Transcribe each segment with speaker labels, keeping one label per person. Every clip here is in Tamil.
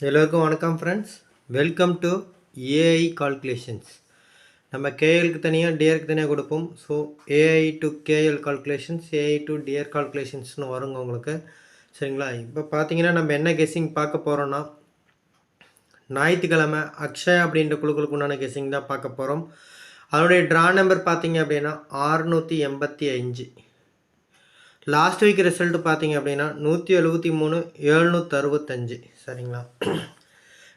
Speaker 1: எல்லோருக்கும் வணக்கம் friends welcome to AI calculations நம்ம கேஎலுக்கு தனியாக டிஆருக்கு தனியாக கொடுப்போம். So AI to KL calculations AI to TR கால்குலேஷன்ஸ்னு வருங்க உங்களுக்கு. சரிங்களா? இப்போ பார்த்தீங்கன்னா நம்ம என்ன கெஸ்ஸிங் பார்க்க போகிறோன்னா ஞாயிற்றுக்கிழமை அக்ஷயா அப்படின்ற குழுக்களுக்கு உண்டான கெஸ்ஸிங் தான் பார்க்க போகிறோம் அதனுடைய ட்ரா நம்பர் பார்த்தீங்க அப்படின்னா ஆறுநூற்றி எண்பத்தி அஞ்சு லாஸ்ட் வீக் ரிசல்ட் பார்த்தீங்க அப்படின்னா நூற்றி எழுபத்தி மூணு எழுநூற்றறுபத்தஞ்சு சரிங்களா?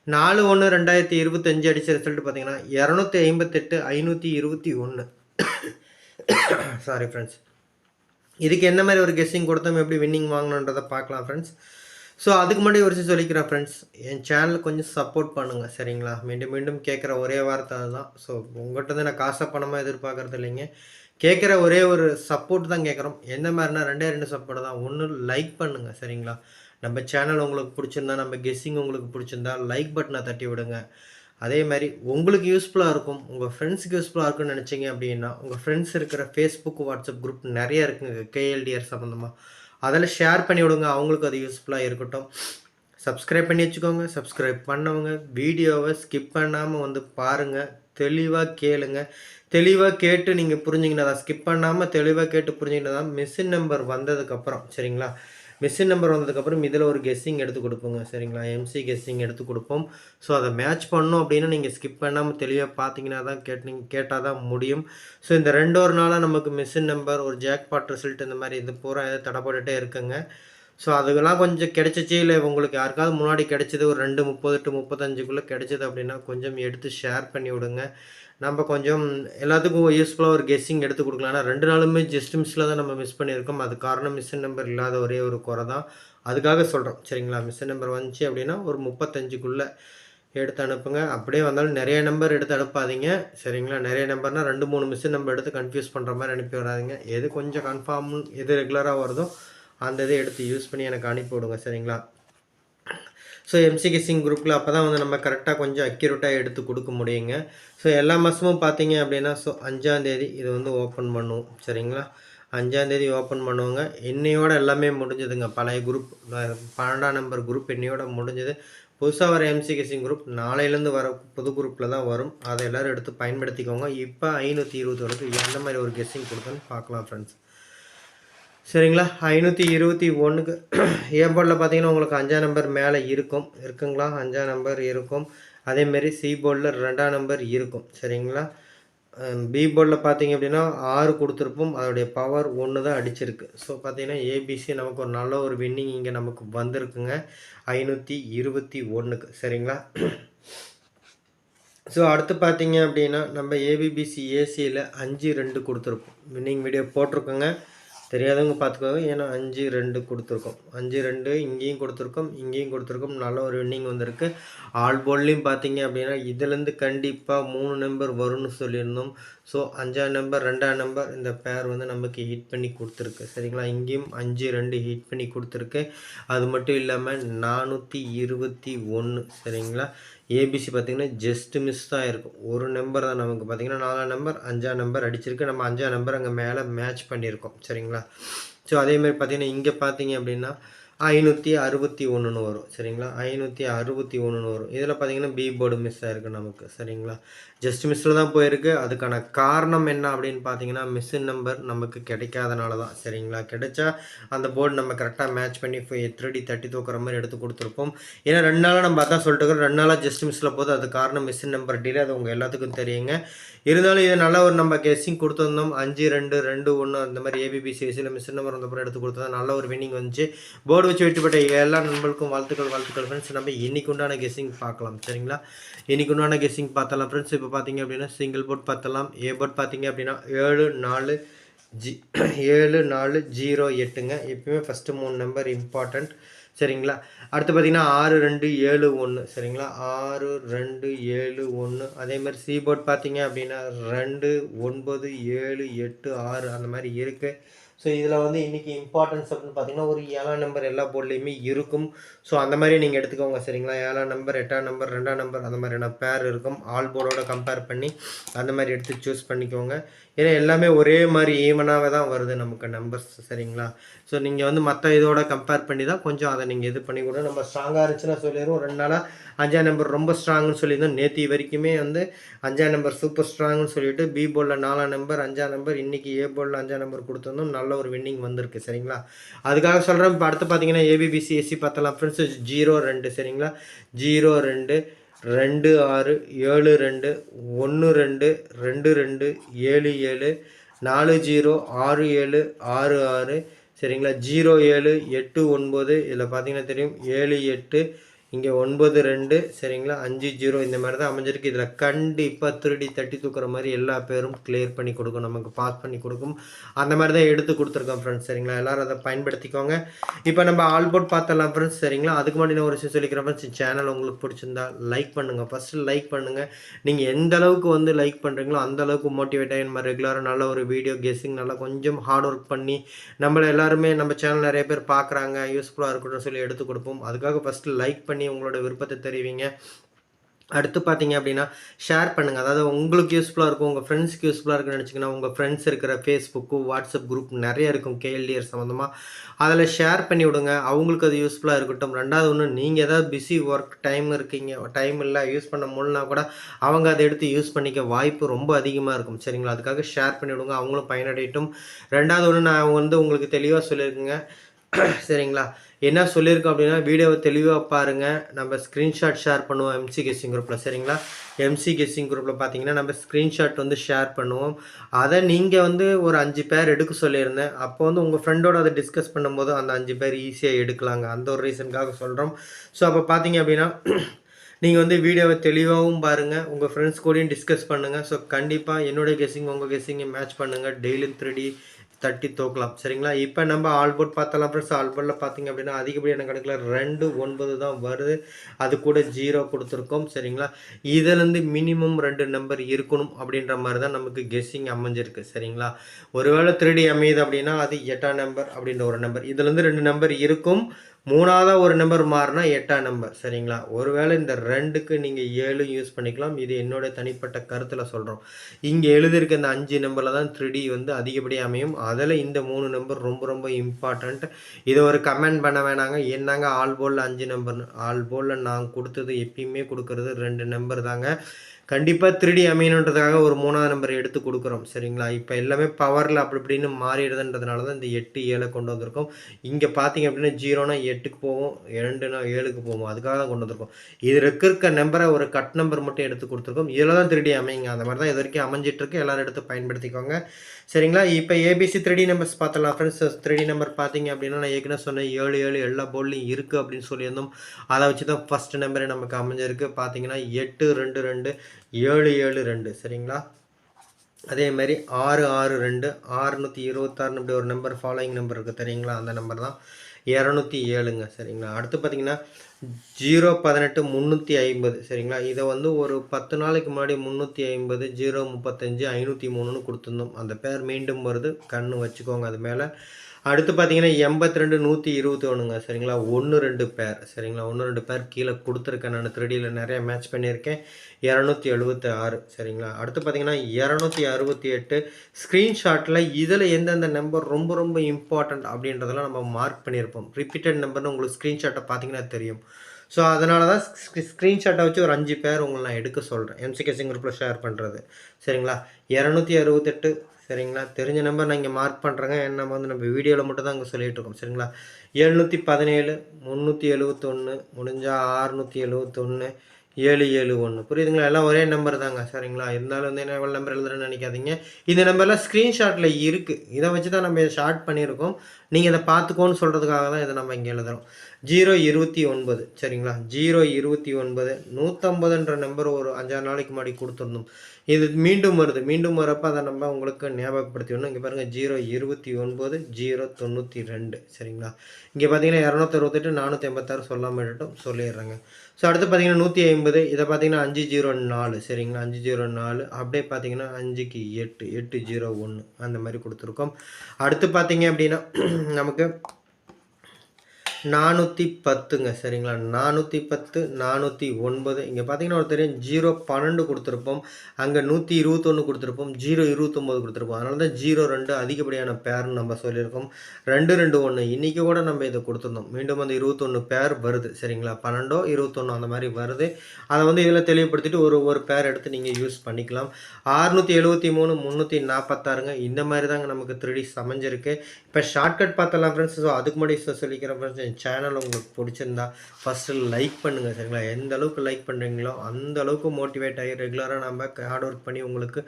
Speaker 1: நாலு ஒன்று ரெண்டாயிரத்தி இருபத்தஞ்சு அடித்த ரிசல்ட் பார்த்தீங்கன்னா இரநூத்தி ஐம்பத்தெட்டு ஐநூற்றி இருபத்தி ஒன்று. சாரி ஃப்ரெண்ட்ஸ் இதுக்கு என்ன மாதிரி ஒரு கெஸ்ஸிங் கொடுத்தோம் எப்படி வின்னிங் வாங்கணுன்றதை பார்க்கலாம் ஃப்ரெண்ட்ஸ் ஸோ அதுக்கு முன்னாடி ஒரு சொல்லிக்கிறேன் ஃப்ரெண்ட்ஸ் என் சேனலுக்கு கொஞ்சம் சப்போர்ட் பண்ணுங்கள் சரிங்களா? மீண்டும் மீண்டும் கேட்குற ஒரே வார்த்தை அதுதான். ஸோ உங்கள்கிட்ட நான் காசை பணமாக எதிர்பார்க்குறது இல்லைங்க. கேட்குற ஒரே ஒரு சப்போர்ட் தான் கேட்குறோம் எந்த மாதிரினா ரெண்டே ரெண்டு சப்போர்ட் தான். ஒன்று லைக் பண்ணுங்கள் சரிங்களா? நம்ம சேனல் உங்களுக்கு பிடிச்சிருந்தா நம்ம கெஸ்ஸிங் உங்களுக்கு பிடிச்சிருந்தா லைக் பட்டனை தட்டி விடுங்க. அதே மாதிரி உங்களுக்கு யூஸ்ஃபுல்லாக இருக்கும். உங்கள் ஃப்ரெண்ட்ஸுக்கு யூஸ்ஃபுல்லாக இருக்கும்னு நினச்சிங்க அப்படின்னா உங்கள் ஃப்ரெண்ட்ஸ் இருக்கிற ஃபேஸ்புக் வாட்ஸ்அப் குரூப் நிறைய இருக்குங்க. கேஎல்டிஆர் சம்மந்தமாக அதில் ஷேர் பண்ணி விடுங்க. அவங்களுக்கு அது யூஸ்ஃபுல்லாக இருக்கட்டும். சப்ஸ்கிரைப் பண்ணி வச்சுக்கோங்க. சப்ஸ்கிரைப் பண்ணவங்க வீடியோவை ஸ்கிப் பண்ணாமல் வந்து பாருங்கள் தெளிவாக கேளுங்கள் தெளிவாக கேட்டு நீங்கள் புரிஞ்சிங்கன்னா தான் ஸ்கிப் பண்ணாமல் தெளிவாக கேட்டு புரிஞ்சிங்கன்னா தான் மிஷின் நம்பர் வந்ததுக்கப்புறம் சரிங்களா? மிஷின் நம்பர் வந்ததுக்கப்புறம் இதில் ஒரு கெஸ்ஸிங் எடுத்து கொடுப்போங்க சரிங்களா? எம்சி கெஸ்ஸிங் எடுத்து கொடுப்போம். ஸோ அதை மேட்ச் பண்ணோம் அப்படின்னா நீங்கள் ஸ்கிப் பண்ணாமல் தெளிவாக பார்த்தீங்கன்னா தான் கேட்டு நீங்கள் கேட்டால் தான் முடியும். ஸோ இந்த ரெண்டு ஒரு நாளாக நமக்கு மிஷின் நம்பர் ஒரு ஜாக்பாட் ரிசல்ட் இந்த மாதிரி இது பூரா எதாவது தடப்பட்டுட்டே இருக்குங்க. ஸோ அதுக்கெல்லாம் கொஞ்சம் கிடைச்சிச்சு. இல்லை உங்களுக்கு யாருக்காவது முன்னாடி கிடைச்சது ஒரு ரெண்டு முப்பது டு முப்பத்தஞ்சுக்குள்ளே கிடைச்சது அப்படின்னா கொஞ்சம் எடுத்து ஷேர் பண்ணி விடுங்க. நம்ம கொஞ்சம் எல்லாத்துக்கும் யூஸ்ஃபுல்லாக ஒரு கெஸ்ஸிங் எடுத்து கொடுக்கலாம் ஆனால் ரெண்டு நாளுமே ஜஸ்ட் மிஸ்ஸில் தான் நம்ம மிஸ் பண்ணியிருக்கோம். அது காரணம் மிஷின் நம்பர் இல்லாத ஒரே ஒரு குறை தான். அதுக்காக சொல்கிறோம் சரிங்களா? மிஷின் நம்பர் வந்துச்சு அப்படின்னா ஒரு முப்பத்தஞ்சுக்குள்ளே எடுத்து அனுப்புங்க. அப்படியே வந்தாலும் நிறைய நம்பர் எடுத்து அனுப்பாதீங்க. சரிங்களா? நிறைய நம்பர்னால் ரெண்டு மூணு மிஷின் நம்பர் எடுத்து கன்ஃபியூஸ் பண்ணுற மாதிரி அனுப்பி வராதிங்க எது கொஞ்சம் கன்ஃபார்ம் எது ரெகுலராக வருதோ அந்த இதை எடுத்து யூஸ் பண்ணி எனக்கு அனுப்பி விடுங்க. சரிங்களா? ஸோ எம்சிகிசிங் குரூப்பில் அப்போ தான் வந்து நம்ம கரெக்டாக கொஞ்சம் அக்யூரேட்டாக எடுத்து கொடுக்க முடியுங்க. ஸோ எல்லா மாதமும் பார்த்தீங்க அப்படின்னா ஸோ அஞ்சாந்தேதி இது வந்து ஓப்பன் பண்ணுவோம். சரிங்களா? அஞ்சாந்தேதி ஓப்பன் பண்ணுவோங்க. இன்னையோட எல்லாமே முடிஞ்சதுங்க. பழைய குரூப் பன்னெண்டாம் நம்பர் குரூப் இன்னையோட முடிஞ்சது. புதுசாக வர எம்சிகிசிங் குரூப் நாளையிலேருந்து வர புது குரூப்பில் தான் வரும். அதை எல்லோரும் எடுத்து பயன்படுத்திக்கோங்க. இப்போ ஐநூற்றி இருபது வரைக்கும் எந்த மாதிரி ஒரு கெஸ்ஸிங் கொடுத்தோன்னு பார்க்கலாம் ஃப்ரெண்ட்ஸ் சரிங்களா? ஐநூற்றி இருபத்தி ஒன்றுக்கு ஏ பார்த்தீங்கன்னா உங்களுக்கு அஞ்சாம் நம்பர் மேலே இருக்கும். இருக்குங்களா? அஞ்சாம் நம்பர் இருக்கும். அதேமாரி சி போர்டில் ரெண்டாம் நம்பர் இருக்கும். சரிங்களா? பி போர்டில் பார்த்தீங்க அப்படின்னா ஆறு கொடுத்துருப்போம். அதோடைய பவர் ஒன்று தான் அடிச்சிருக்கு ஸோ பார்த்தீங்கன்னா ஏபிசி நமக்கு ஒரு நல்ல ஒரு வின்னிங் இங்கே நமக்கு வந்திருக்குங்க. ஐநூற்றி இருபத்தி ஒன்றுக்கு சரிங்களா? ஸோ அடுத்து பார்த்தீங்க அப்படின்னா நம்ம ஏபிபிசி ஏசியில் அஞ்சு ரெண்டு கொடுத்துருப்போம். வின்னிங் வீடியோ போட்டிருக்கோங்க. தெரியாதவங்க பார்த்துக்கோங்க. ஏன்னா அஞ்சு ரெண்டு கொடுத்துருக்கோம். அஞ்சு ரெண்டு இங்கேயும் கொடுத்துருக்கோம் இங்கேயும் கொடுத்துருக்கோம். நல்ல ஒரு வின்னிங் வந்திருக்கு. ஆல் போல்லையும் பார்த்தீங்க அப்படின்னா இதுலேருந்து கண்டிப்பாக மூணு நம்பர் வரும்னு சொல்லியிருந்தோம். ஸோ அஞ்சாம் நம்பர் ரெண்டாம் நம்பர் இந்த பேர் வந்து நமக்கு ஹீட் பண்ணி கொடுத்துருக்கு. சரிங்களா? இங்கேயும் அஞ்சு ரெண்டு ஹீட் பண்ணி கொடுத்துருக்கு. அது மட்டும் இல்லாமல் நானூற்றி இருபத்தி ஒன்று சரிங்களா? ஏபிசி பார்த்திங்கன்னா ஜஸ்ட் மிஸ் தான் இருக்கும். ஒரு நம்பர் தான் நமக்கு. பார்த்திங்கன்னா நாலாம் நம்பர் அஞ்சாம் நம்பர் அடிச்சிருக்கு. நம்ம அஞ்சாம் நம்பர் அங்கே மேலே மேட்ச் பண்ணியிருக்கோம். சரிங்களா? ஸோ அதேமாதிரி பார்த்திங்கன்னா இங்கே பார்த்தீங்க அப்படின்னா ஐநூற்றி அறுபத்தி ஒன்றுன்னு வரும் சரிங்களா? ஐநூற்றி அறுபத்தி ஒன்றுன்னு வரும். இதில் பார்த்தீங்கன்னா பி போர்டு மிஸ் ஆகிருக்கு நமக்கு சரிங்களா? ஜஸ்ட் மிஸ்ஸில் தான் போயிருக்கு. அதுக்கான காரணம் என்ன அப்படின்னு பார்த்தீங்கன்னா மிஸ்ஸின் நம்பர் நமக்கு கிடைக்காதனால தான் சரிங்களா? கிடைச்சா அந்த போர்டு நம்ம கரெக்டாக மேட்ச் பண்ணி திருடி தட்டி தூக்குற மாதிரி எடுத்து கொடுத்துருப்போம். ஏன்னா ரெண்டு நாளாக நம்ம அதான் சொல்லிட்டு இருக்கோம். ரெண்டு நாளாக ஜஸ்ட் மிஸ்ஸில் போது அது காரணம் மிஸ்ஸின் நம்பர் டீலே அது உங்கள் எல்லாத்துக்கும் தெரியுங்க. இருந்தாலும் இது நல்ல ஒரு நம்ம கெஸ்ஸிங் கொடுத்துருந்தோம். அஞ்சு ரெண்டு ரெண்டு ஒன்று அந்த மாதிரி ஏபிபிசிஎஸ்சியில் மிஸ் நம்பர் வந்தப்பறம் எடுத்து கொடுத்தா நல்ல ஒரு வினிங் வந்துச்சு. போர்டு வச்சு வெட்டுப்பட்ட எல்லா நண்பர்களுக்கும் வாழ்த்துக்கள் வாழ்த்துக்கள் ஃப்ரெண்ட்ஸ் நம்ம இன்னைக்கு உண்டான கெஸ்ஸிங் பார்க்கலாம். சரிங்களா? இன்னைக்கு உண்டான கெஸ்ஸிங் பார்த்தலாம் ஃப்ரெண்ட்ஸ் இப்போ பார்த்தீங்க அப்படின்னா சிங்கிள் போர்ட் பார்த்தலாம் ஏ போர்ட் பார்த்தீங்க அப்படின்னா ஏழு நாலு ஜி ஏழு நாலு ஜீரோ எட்டுங்க. எப்பயுமே ஃபஸ்ட்டு மூணு நம்பர் இம்பார்ட்டண்ட் சரிங்களா? அடுத்து பார்த்தீங்கன்னா ஆறு ரெண்டு ஏழு ஒன்று சரிங்களா? ஆறு ரெண்டு ஏழு ஒன்று அதே மாதிரி சி போர்ட் பார்த்தீங்க அப்படின்னா ரெண்டு ஒன்பது ஏழு எட்டு ஆறு. அந்த மாதிரி இருக்குது ஸோ இதில் வந்து இன்றைக்கி இம்பார்ட்டன்ஸ் அப்படின்னு பார்த்தீங்கன்னா ஒரு ஏழாம் நம்பர் எல்லா போர்ட்லேயுமே இருக்கும். ஸோ அந்த மாதிரி நீங்கள் எடுத்துக்கோங்க சரிங்களா? ஏழாம் நம்பர் எட்டாம் நம்பர் ரெண்டாம் நம்பர் அந்த மாதிரியான பேர் இருக்கும். ஆல் போர்டோட கம்பேர் பண்ணி அந்த மாதிரி எடுத்து சூஸ் பண்ணிக்கோங்க. ஏன்னா எல்லாமே ஒரே மாதிரி ஈவனாகவே தான் வருது நமக்கு நம்பர்ஸ் சரிங்களா? ஸோ நீங்கள் வந்து மற்ற இதோட கம்பேர் பண்ணி தான் கொஞ்சம் அதை நீங்கள் இது பண்ணி கூட நம்ம ஸ்ட்ராங்காக இருந்துச்சுன்னா சொல்லிடுவோம் ரெண்டு நாளாக அஞ்சாம் நம்பர் ரொம்ப ஸ்ட்ராங்னு சொல்லியிருந்தோம். நேற்று வரைக்குமே வந்து அஞ்சாம் நம்பர் சூப்பர் ஸ்ட்ராங்னு சொல்லிட்டு பி போலில் நாலாம் நம்பர் அஞ்சாம் நம்பர் இன்றைக்கி ஏ போலில் அஞ்சாம் நம்பர் கொடுத்துருந்தோம். நல்ல ஒரு வின்னிங் வந்திருக்கு சரிங்களா? அதுக்காக சொல்கிறேன் இப்போ அடுத்து பார்த்தீங்கன்னா ஏபிபிசிஎஸ்சி பார்த்தலாம் ஃப்ரெண்ட்ஸ் ஜீரோ ரெண்டு சரிங்களா? ஜீரோ ரெண்டு. ரெண்டு ஆறு ஏழு ரெண்டு ஒன்று ரெண்டு ரெண்டு ரெண்டு ஏழு ஏழு நாலு ஜீரோ ஆறு ஏழு ஆறு ஆறு. சரிங்களா? ஜீரோ ஏழு எட்டு ஒன்பது இதில் பார்த்தீங்கன்னா தெரியும். ஏழு எட்டு இங்கே ஒன்பது ரெண்டு சரிங்களா? அஞ்சு ஜீரோ இந்த மாதிரி தான் அமைஞ்சிருக்கு. இதில் கண்டிப்பாக திருடி தட்டி தூக்குற மாதிரி எல்லா பேரும் கிளியர் பண்ணி கொடுக்கும் நமக்கு பாஸ் பண்ணி கொடுக்கும். அந்த மாதிரி தான் எடுத்து கொடுத்துருக்கோம் ஃப்ரெண்ட்ஸ் சரிங்களா? எல்லோரும் அதை பயன்படுத்திக்கோங்க. இப்போ நம்ம ஆல்போர்ட் பார்த்தலாம் ஃப்ரெண்ட்ஸ் சரிங்களா? அதுக்கு முன்னாடி நான் ஒரு விஷயம் சொல்லிக்கிறேன் ஃப்ரெண்ட்ஸ் சேனல் உங்களுக்கு பிடிச்சிருந்தா லைக் பண்ணுங்கள் ஃபஸ்ட்டு லைக் பண்ணுங்கள் நீங்கள் எந்த அளவுக்கு வந்து லைக் பண்ணுறீங்களோ அந்த அளவுக்கு மோட்டிவேட் ஆகி நம்ம ரெகுலராக நல்ல ஒரு வீடியோ கெஸ்ஸிங் நல்லா கொஞ்சம் ஹார்ட் ஒர்க் பண்ணி நம்மளை எல்லாருமே நம்ம சேனல் நிறைய பேர் பார்க்குறாங்க யூஸ்ஃபுல்லாக இருக்கட்டும் சொல்லி எடுத்து கொடுப்போம். அதுக்காக ஃபஸ்ட்டு லைக் பண்ணி பண்ணி உங்களோட விருப்பத்தை தெரிவிங்க. அடுத்து பார்த்தீங்க அப்படின்னா ஷேர் பண்ணுங்கள் அதாவது உங்களுக்கு யூஸ்ஃபுல்லாக இருக்கும் உங்கள் ஃப்ரெண்ட்ஸ்க்கு யூஸ்ஃபுல்லாக இருக்குன்னு நினச்சிங்கன்னா உங்கள் ஃப்ரெண்ட்ஸ் இருக்கிற ஃபேஸ்புக்கு வாட்ஸ்அப் குரூப் நிறைய இருக்கும் கேஎல்டிஆர் சம்மந்தமாக அதில் ஷேர் பண்ணி விடுங்க. அவங்களுக்கு அது யூஸ்ஃபுல்லாக இருக்கட்டும். ரெண்டாவது ஒன்று நீங்கள் ஏதாவது பிஸி ஒர்க் டைம் இருக்கீங்க டைம் இல்லை யூஸ் பண்ண முடியலனா கூட அவங்க அதை எடுத்து யூஸ் பண்ணிக்க வாய்ப்பு ரொம்ப அதிகமாக இருக்கும். சரிங்களா? அதுக்காக ஷேர் பண்ணி விடுங்க. அவங்களும் பயனடையட்டும். ரெண்டாவது ஒன்று நான் வந்து உங்களுக்கு தெளிவாக சொல்லியிருக்கேங்க. சரிங்களா? என்ன சொல்லியிருக்கோம் அப்படின்னா வீடியோவை தெளிவாக பாருங்கள் நம்ம ஸ்க்ரீன்ஷாட் ஷேர் பண்ணுவோம் எம்சி கெஸ்ஸிங் குரூப்பில் சரிங்களா? எம்சி கெஸ்ஸிங் குரூப்பில் பார்த்தீங்கன்னா நம்ம ஸ்க்ரீன்ஷாட் வந்து ஷேர் பண்ணுவோம். அதை நீங்கள் வந்து ஒரு அஞ்சு பேர் எடுக்க சொல்லியிருந்தேன். அப்போ வந்து உங்கள் ஃப்ரெண்டோட அதை டிஸ்கஸ் பண்ணும்போது அந்த அஞ்சு பேர் ஈஸியாக எடுக்கலாங்க. அந்த ஒரு ரீசனுக்காக சொல்கிறோம் ஸோ அப்போ பார்த்தீங்க அப்படின்னா நீங்கள் வந்து வீடியோவை தெளிவாகவும் பாருங்கள் உங்கள் ஃப்ரெண்ட்ஸ் கூடயும் டிஸ்கஸ் பண்ணுங்கள் ஸோ கண்டிப்பாக என்னுடைய கெஸ்ஸிங் உங்கள் கெஸ்ஸிங்கை மேட்ச் பண்ணுங்கள் டெய்லியும் த்ரீ தட்டி தோக்கலாம். சரிங்களா? இப்போ நம்ம ஆல்போர்ட் பார்த்தலாம் ஃப்ரெண்ட்ஸ் ஆல்போர்டில் பார்த்தீங்க அப்படின்னா அதிகப்படியான கணக்கில் ரெண்டு ஒன்பது தான் வருது. அது கூட ஜீரோ கொடுத்துருக்கோம். சரிங்களா? இதுலேருந்து மினிமம் ரெண்டு நம்பர் இருக்கணும் அப்படின்ற மாதிரி தான் நமக்கு கெஸ்ஸிங் அமைஞ்சிருக்கு. சரிங்களா? ஒருவேளை த்ரீடி அமையுது அப்படின்னா அது எட்டாம் நம்பர் அப்படின்ற ஒரு நம்பர் இதுலேருந்து ரெண்டு நம்பர் இருக்கும். மூணாவதாக ஒரு நம்பர் மாறினா எட்டாம் நம்பர் சரிங்களா? ஒருவேளை இந்த ரெண்டுக்கு நீங்கள் ஏழு யூஸ் பண்ணிக்கலாம். இது என்னோட தனிப்பட்ட கருத்தில் சொல்கிறோம் இங்கே எழுதியிருக்க இந்த அஞ்சு நம்பரில் தான் த்ரீ வந்து அதிகப்படியாக அமையும். அதில் இந்த மூணு நம்பர் ரொம்ப ரொம்ப இம்பார்ட்டண்ட் இதை ஒரு கமெண்ட் பண்ண வேணாங்க. என்னங்க ஆல் போலில் அஞ்சு நம்பர் ஆல் போலில் நான் கொடுத்தது எப்பயுமே கொடுக்கறது ரெண்டு நம்பர் தாங்க. கண்டிப்பாக த்ரீடி அமையணுன்றதுக்காக ஒரு மூணாவது நம்பர் எடுத்து கொடுக்குறோம் சரிங்களா? இப்போ எல்லாமே பவரில் அப்படி இப்படின்னு மாறிடுதுன்றதுனால தான் இந்த எட்டு ஏழை கொண்டு வந்திருக்கோம். இங்கே பார்த்தீங்க அப்படின்னா ஜீரோனா எட்டுக்கு போவோம் ரெண்டுனா ஏழுக்கு போவோம். அதுக்காக தான் கொண்டு வந்திருக்கோம். இது இருக்க நம்பரை ஒரு கட் நம்பர் மட்டும் எடுத்து கொடுத்துருக்கோம். இதில் தான் த்ரீடி அமைங்க. அந்த மாதிரி தான் இது வரைக்கும் அமைஞ்சிட்ருக்கு எல்லோரும் எடுத்து பயன்படுத்திக்கோங்க. சரிங்களா? இப்போ ஏபிசி த்ரீ நம்பர்ஸ் பார்த்தலாம் ஃப்ரெண்ட்ஸ் த்ரீ நம்பர் பார்த்தீங்க அப்படின்னா நான் ஏற்கனவே சொன்னேன் ஏழு ஏழு எல்லா போர்ட்லையும் இருக்குது அப்படின்னு சொல்லியிருந்தோம். அதை வச்சு தான் ஃபஸ்ட் நம்பரே நமக்கு அமைஞ்சிருக்கு. பார்த்தீங்கன்னா எட்டு ரெண்டு ரெண்டு ஏழு ஏழு ரெண்டு. சரிங்களா? அதே மாதிரி ஆறு ஆறு ரெண்டு. ஆறுநூற்றி இருபத்தாறுன்னு இப்படி ஒரு நம்பர் ஃபாலோயிங் நம்பர் இருக்குது தெரியுங்களா? அந்த நம்பர் தான். இரநூத்தி ஏழுங்க. சரிங்களா? அடுத்து பார்த்தீங்கன்னா ஜீரோ பதினெட்டு முந்நூற்றி ஐம்பது. சரிங்களா? இதை வந்து ஒரு பத்து நாளைக்கு முன்னாடி முந்நூற்றி ஐம்பது ஜீரோ முப்பத்தஞ்சு ஐநூற்றி மூணுன்னு கொடுத்துருந்தோம். அந்த பேர் மீண்டும் வருது. கண்ணு வச்சுக்கோங்க அது மேலே. அடுத்து பார்த்தீங்கன்னா எண்பத்தி ரெண்டு நூற்றி இருபத்தி ஒன்றுங்க சரிங்களா? ஒன்று ரெண்டு பேர் சரிங்களா? ஒன்று ரெண்டு பேர் கீழே கொடுத்துருக்கேன் நான். த்ரீடியில் நிறைய மேட்ச் பண்ணியிருக்கேன். இரநூத்தி எழுபத்தி ஆறு சரிங்களா? அடுத்து பார்த்தீங்கன்னா இரநூத்தி அறுபத்தி எட்டு ஸ்க்ரீன்ஷாட்டில் இதில் எந்தெந்த நம்பர் ரொம்ப ரொம்ப இம்பார்ட்டண்ட் அப்படின்றதெல்லாம் நம்ம மார்க் பண்ணியிருப்போம். ரிப்பீட்டட் நம்பர்னு உங்களுக்கு ஸ்க்ரீன்ஷாட்டை பார்த்தீங்கன்னா தெரியும். ஸோ அதனால தான் ஸ்க்ரீன்ஷாட்டை வச்சு ஒரு அஞ்சு பேர் உங்களை நான் எடுக்க சொல்கிறேன் எம்சிகேசிங் குரூப்பில் ஷேர் பண்ணுறது சரிங்களா? இரநூத்தி அறுபத்தெட்டு சரிங்களா? தெரிஞ்ச நம்பர் நான் இங்கே மார்க் பண்ணுறேங்க நம்ம வந்து நம்ம வீடியோவில் மட்டும் தான் அங்கே சொல்லிகிட்டு இருக்கோம். சரிங்களா? எழுநூற்றி பதினேழு முந்நூற்றி எழுபத்தொன்று முடிஞ்சால் ஆறுநூற்றி எழுபத்தொன்று ஏழு ஏழு ஒன்று புரியுதுங்களா? எல்லாம் ஒரே நம்பர் தாங்க சரிங்களா? இருந்தாலும் வந்து என்ன எவ்வளோ நம்பர் எழுதுறேன்னு நினைக்காதீங்க. இந்த நம்பர்லாம் ஸ்க்ரீன்ஷாட்டில் இருக்குது இதை வச்சு தான் நம்ம இதை ஷார்ட் பண்ணியிருக்கோம். நீங்கள் இதை பார்த்துக்கோன்னு சொல்கிறதுக்காக தான் இதை நம்ம இங்கே எழுதுகிறோம் ஜீரோ இருபத்தி ஒன்பது. சரிங்களா? ஜீரோ இருபத்தி ஒன்பது. நூற்றம்பதுன்ற நம்பர் ஒரு அஞ்சாறு நாளைக்கு முன்னாடி கொடுத்துருந்தோம் இது மீண்டும் வருது. மீண்டும் வரப்போ அதை நம்ம உங்களுக்கு ஞாபகப்படுத்திடணும் இங்கே பாருங்கள் ஜீரோ இருபத்தி ஒன்பது ஜீரோ தொண்ணூற்றி ரெண்டு. சரிங்களா? இங்கே பார்த்தீங்கன்னா இரநூத்தி அறுபத்தெட்டு நானூற்றி எண்பத்தாறு சொல்லாமல் சொல்லிடுறேங்க. ஸோ அடுத்து பார்த்தீங்கன்னா நூற்றி ஐம்பது இதை பார்த்தீங்கன்னா அஞ்சு ஜீரோ நாலு சரிங்களா? அஞ்சு ஜீரோ நாலு அப்படியே பார்த்தீங்கன்னா அஞ்சுக்கு எட்டு எட்டு ஜீரோ ஒன்று அந்த மாதிரி கொடுத்துருக்கோம். அடுத்து பார்த்தீங்க அப்படின்னா நமக்கு நானூற்றி பத்துங்க சரிங்களா? நானூற்றி பத்து நானூற்றி ஒன்பது. இங்கே பார்த்தீங்கன்னா ஒரு தெரியும் ஜீரோ பன்னெண்டு கொடுத்துருப்போம். அங்கே நூற்றி இருபத்தொன்று கொடுத்துருப்போம் ஜீரோ இருபத்தொம்போது கொடுத்துருப்போம். அதனால தான் ஜீரோ ரெண்டு அதிகப்படியான பேர்னு நம்ம சொல்லியிருக்கோம். ரெண்டு ரெண்டு ஒன்று இன்றைக்கி கூட நம்ம இதை கொடுத்துருந்தோம். மீண்டும் அந்த இருபத்தொன்று பேர் வருது சரிங்களா? பன்னெண்டோ இருபத்தொன்று அந்த மாதிரி வருது. அதை வந்து இதில் தெளிவுபடுத்திட்டு ஒரு ஒரு பேர் எடுத்து நீங்கள் யூஸ் பண்ணிக்கலாம். ஆறுநூற்றி எழுபத்தி மூணு முந்நூற்றி நாற்பத்தாறுங்க இந்த மாதிரி தாங்க நமக்கு த்ரீ சமைஞ்சிருக்கு. இப்போ ஷார்ட்கட் பார்த்தலாம் ஃப்ரெண்ட்ஸ் ஸோ அதுக்கு முன்னாடி சொல்லிக்கிறேன் ஃப்ரெண்ட்ஸ் என் சேனல் உங்களுக்கு பிடிச்சிருந்தா ஃபஸ்ட்டு லைக் பண்ணுங்கள் சரிங்களா? எந்த அளவுக்கு லைக் பண்ணுறீங்களோ அந்த அளவுக்கு மோட்டிவேட் ஆகி ரெகுலராக நம்ம ஹார்ட் ஒர்க் பண்ணி உங்களுக்கு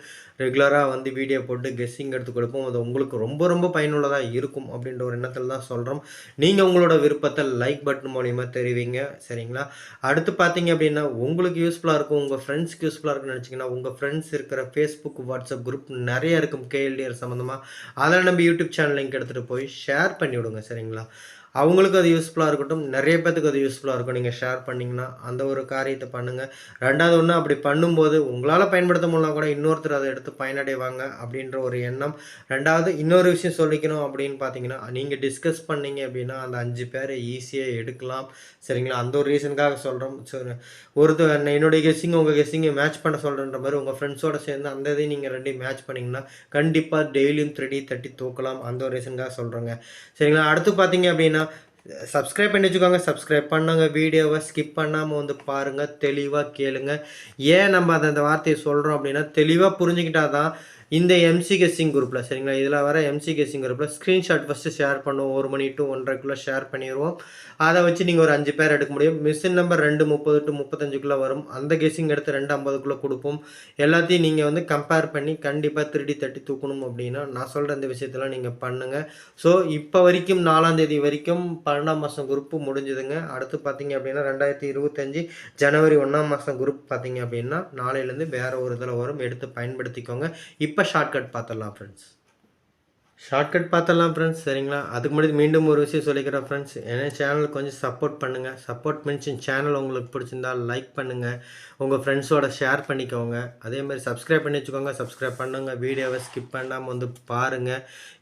Speaker 1: ரெகுலராக வந்து வீடியோ போட்டு கெஸ்ஸிங் எடுத்து கொடுப்போம். அது உங்களுக்கு ரொம்ப ரொம்ப பயனுள்ளதாக இருக்கும் அப்படின்ற ஒரு எண்ணத்தில் தான் சொல்கிறோம் நீங்கள் உங்களோட விருப்பத்தை லைக் பட்டன் மூலிமா தெரிவிங்க சரிங்களா? அடுத்து பார்த்தீங்க அப்படின்னா உங்களுக்கு யூஸ்ஃபுல்லாக இருக்கும் உங்கள் ஃப்ரெண்ட்ஸ்க்கு யூஸ்ஃபுல்லாக இருக்குன்னு நினச்சிங்கன்னா உங்கள் ஃப்ரெண்ட்ஸ் இருக்கிற ஃபேஸ்புக் வாட்ஸ்அப் குரூப் நிறைய இருக்கும் கேஎல்டிஆர் சம்மந்தமாக அதில் நம்ம யூடியூப் சேனல் லிங்க் எடுத்துகிட்டு போய் ஷேர் பண்ணி விடுங்க சரிங்களா? அவங்களுக்கும் அது யூஸ்ஃபுல்லாக இருக்கட்டும். நிறைய பேத்துக்கு அது யூஸ்ஃபுல்லாக இருக்கும். நீங்கள் ஷேர் பண்ணிங்கன்னா அந்த ஒரு காரியத்தை பண்ணுங்கள் ரெண்டாவது ஒன்று அப்படி பண்ணும்போது உங்களால் பயன்படுத்த முடியலாம் கூட இன்னொருத்தர் அதை எடுத்து பயனடைவாங்க அப்படின்ற ஒரு எண்ணம். ரெண்டாவது இன்னொரு விஷயம் சொல்லிக்கணும் அப்படின்னு பார்த்தீங்கன்னா நீங்கள் டிஸ்கஸ் பண்ணீங்க அப்படின்னா அந்த அஞ்சு பேரை ஈஸியாக எடுக்கலாம். சரிங்களா? அந்த ஒரு ரீசனுக்காக சொல்கிறோம் ஒருத்தர் என்னுடைய கெஸ்ஸிங் உங்கள் கெஸ்ஸிங்கை மேட்ச் பண்ண சொல்கிறன்ற மாதிரி உங்கள் ஃப்ரெண்ட்ஸோட சேர்ந்து அந்த இதையும் நீங்கள் ரெண்டையும் மேட்ச் பண்ணிங்கன்னா கண்டிப்பாக டெய்லியும் த்ரெடி தட்டி தூக்கலாம். அந்த ஒரு ரீசனுக்காக சொல்கிறோங்க சரிங்களா? அடுத்து பார்த்தீங்க அப்படின்னா சப்ஸ்கிரைப் பண்ணி வச்சுக்கோங்க. சப்ஸ்கிரைப் பண்ணாங்க. வீடியோவை ஸ்கிப் பண்ணாமல் வந்து பாருங்கள் தெளிவாக கேளுங்க. ஏன் நம்ம அதை அந்த வார்த்தையை சொல்கிறோம் அப்படின்னா தெளிவாக புரிஞ்சுக்கிட்டா தான் இந்த எம்சி கெஸ்ஸிங் குரூப்பில் சரிங்களா? இதில் வர எம்சி கெஸ்ஸிங் குரூப்பில் ஸ்க்ரீன்ஷாட் ஃபஸ்ட்டு ஷேர் பண்ணுவோம். ஒரு மணி டு ஒன்றரைக்குள்ளே ஷேர் பண்ணிடுவோம் அதை வச்சு நீங்கள் ஒரு அஞ்சு பேர் எடுக்க முடியும். மிஷின் நம்பர் ரெண்டு முப்பது டு முப்பத்தஞ்சுக்குள்ளே வரும். அந்த கெஸ்ஸிங் எடுத்து ரெண்டு ஐம்பதுக்குள்ளே கொடுப்போம். எல்லாத்தையும் நீங்கள் வந்து கம்பேர் பண்ணி கண்டிப்பாக திருடி தட்டி தூக்கணும் அப்படின்னா நான் சொல்கிற இந்த விஷயத்தெல்லாம் நீங்கள் பண்ணுங்கள் ஸோ இப்போ வரைக்கும் நாலாந்தேதி வரைக்கும் பன்னெண்டாம் மாதம் குரூப்பு முடிஞ்சுதுங்க. அடுத்து பார்த்தீங்க அப்படின்னா ரெண்டாயிரத்தி இருபத்தஞ்சி ஜனவரி ஒன்றாம் மாதம் குரூப் பார்த்தீங்க அப்படின்னா நாளையிலேருந்து வேறு ஒரு இதில் வரும். எடுத்து பயன்படுத்திக்கோங்க. இப்போ இப்போ ஷார்ட்கட் பார்த்துடலாம் ஃப்ரெண்ட்ஸ் ஷார்ட்கட் பார்த்தலாம் ஃப்ரெண்ட்ஸ் சரிங்களா? அதுக்கு முன்னாடி மீண்டும் ஒரு விஷயம் சொல்லிக்கிறேன் ஃப்ரெண்ட்ஸ் என்ன சேனல் கொஞ்சம் சப்போர்ட் பண்ணுங்கள் சப்போர்ட் மென்ஷன் சேனல் உங்களுக்கு பிடிச்சிருந்தா லைக் பண்ணுங்கள் உங்கள் ஃப்ரெண்ட்ஸோட ஷேர் பண்ணிக்கோங்க. அதே மாதிரி சப்ஸ்கிரைப் பண்ணி வச்சுக்கோங்க. சப்ஸ்கிரைப் பண்ணுங்கள் வீடியோவை ஸ்கிப் பண்ணாமல் வந்து பாருங்கள்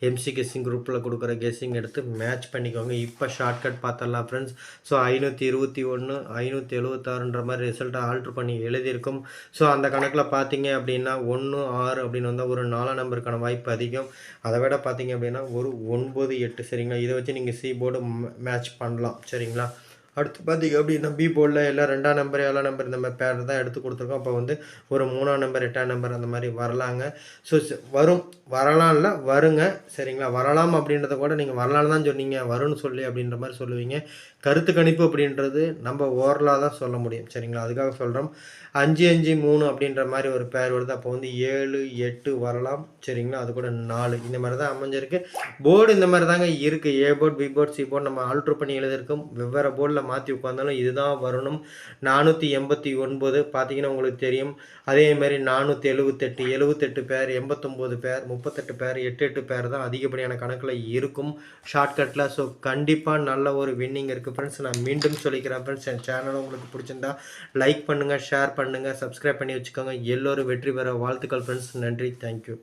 Speaker 1: எம்சி கெஸ்ஸிங் குரூப்பில் கொடுக்குற கெஸ்ஸிங் எடுத்து மேட்ச் பண்ணிக்கோங்க. இப்போ ஷார்ட்கட் பார்த்துடலாம் ஃப்ரெண்ட்ஸ் ஸோ ஐநூற்றி இருபத்தி ஒன்று ஐநூற்றி எழுபத்தாறுன்ற மாதிரி ரிசல்ட்டை ஆல்ட்ரு பண்ணி எழுதியிருக்கும். ஸோ அந்த கணக்கில் பார்த்தீங்க அப்படின்னா ஒன்று ஆறு அப்படின்னு வந்தால் ஒரு நாலாம் நம்பருக்கான வாய்ப்பு அதிகம். அதை விட பார்த்தீங்க அப்படின்னா ஒரு ஒன்பது எட்டு சரிங்களா? இதை வச்சு நீங்கள் சி போர்டு மேட்ச் பண்ணலாம் சரிங்களா? அடுத்து பார்த்தீங்க அப்படின்னா பி போர்டில் எல்லாம் ரெண்டாம் நம்பர் ஏழாம் நம்பர் இந்த மாதிரி பேர் தான் எடுத்து கொடுத்துருக்கோம். அப்போ வந்து ஒரு மூணாம் நம்பர் எட்டாம் நம்பர் அந்த மாதிரி வரலாங்க. ஸோ வரும் வரலாம்ல வருங்க சரிங்களா? வரலாம் அப்படின்றத கூட நீங்கள் வரலான்னு தான் சொன்னீங்க. வரும்னு சொல்லி அப்படின்ற மாதிரி சொல்லுவீங்க. கருத்து கணிப்பு அப்படின்றது நம்ம ஓரலாக தான் சொல்ல முடியும் சரிங்களா? அதுக்காக சொல்கிறோம் அஞ்சு அஞ்சு மூணு அப்படின்ற மாதிரி ஒரு பேர் வருது. அப்போ வந்து ஏழு எட்டு வரலாம். சரிங்களா? அது கூட நாலு. இந்த மாதிரி தான் அமைஞ்சிருக்கு. போர்டு இந்த மாதிரி தாங்க இருக்குது A board B board C board நம்ம ஆல்ட்ரு பண்ணி எழுதியிருக்கோம். வெவ்வேறு போர்டில் மாற்றி உட்காந்தாலும் இதுதான் வரணும். நானூற்றி எண்பத்தி ஒன்பது பார்த்தீங்கன்னா உங்களுக்கு தெரியும். அதேமாதிரி நானூற்றி எழுபத்தெட்டு எழுபத்தெட்டு பேர் எண்பத்தொம்போது பேர் முப்பத்தெட்டு பேர் எட்டு எட்டு பேர் தான் அதிகப்படியான கணக்கில் இருக்கும். ஷார்ட்கட்டில் ஸோ கண்டிப்பாக நல்ல ஒரு வின்னிங் இருக்குது ஃப்ரெண்ட்ஸ் நான் மீண்டும் சொல்லிக்கிறேன். ஃப்ரெண்ட்ஸ் என் சேனல் உங்களுக்கு பிடிச்சிருந்தா லைக் பண்ணுங்கள் ஷேர் பண்ணுங்கள் சப்ஸ்கிரைப் பண்ணி வச்சுக்கோங்க. எல்லோரும் வெற்றி பெற வாழ்த்துக்கள் ஃப்ரெண்ட்ஸ் நன்றி. தேங்க்யூ